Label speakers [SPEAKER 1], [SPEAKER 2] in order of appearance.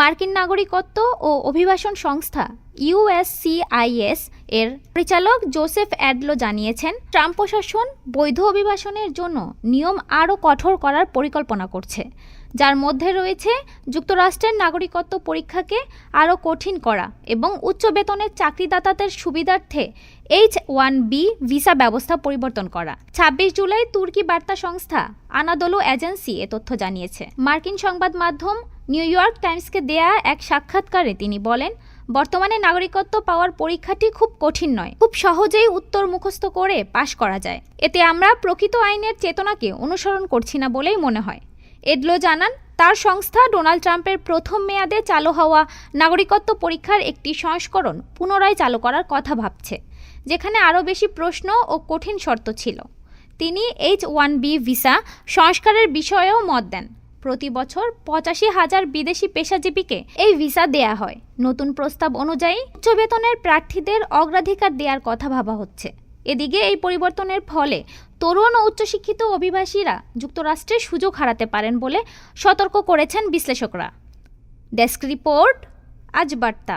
[SPEAKER 1] মার্কিন নাগরিকত্ব ও অভিবাসন সংস্থা ইউএসসিআইএস এর পরিচালক জোসেফ অ্যাডলো জানিয়েছেন, ট্রাম্প প্রশাসন বৈধ অভিবাসনের জন্য নিয়ম আরও কঠোর করার পরিকল্পনা করছে। যার মধ্যে রয়েছে যুক্তরাষ্ট্রের নাগরিকত্ব পরীক্ষাকে আরও কঠিন করা এবং উচ্চ বেতনের চাকরিদাতাদের সুবিধার্থে এইচ ওয়ান বি ভিসা ব্যবস্থা পরিবর্তন করা। ছাব্বিশ জুলাই তুর্কি বার্তা সংস্থা আনাদোলু এজেন্সি এ তথ্য জানিয়েছে। মার্কিন সংবাদ মাধ্যম নিউ ইয়র্ক টাইমসকে দেয়া এক সাক্ষাৎকারে তিনি বলেন, বর্তমানে নাগরিকত্ব পাওয়ার পরীক্ষাটি খুব কঠিন নয়। খুব সহজেই উত্তর মুখস্থ করে পাশ করা যায়। এতে আমরা প্রকৃত আইনের চেতনাকে অনুসরণ করছি না বলেই মনে হয়। এডলো জানান, তার সংস্থা ডোনাল্ড ট্রাম্পের প্রথম মেয়াদে চালু হওয়া নাগরিকত্ব পরীক্ষার একটি সংস্করণ পুনরায় চালু করার কথা ভাবছে, যেখানে আরও বেশি প্রশ্ন ও কঠিন শর্ত ছিল। তিনি এইচ ওয়ান বি ভিসা সংস্কারের বিষয়েও মত দেন। প্রতি বছর পঁচাশি হাজার বিদেশি পেশাজীবীকে এই ভিসা দেয়া হয়। নতুন প্রস্তাব অনুযায়ী উচ্চ বেতনের প্রার্থীদের অগ্রাধিকার দেওয়ার কথা ভাবা হচ্ছে। এদিকে এই পরিবর্তনের ফলে তরুণ ও উচ্চশিক্ষিত অভিবাসীরা যুক্তরাষ্ট্রে সুযোগ হারাতে পারেন বলে সতর্ক করেছেন বিশ্লেষকরা। ডেস্ক রিপোর্ট, আজ বার্তা।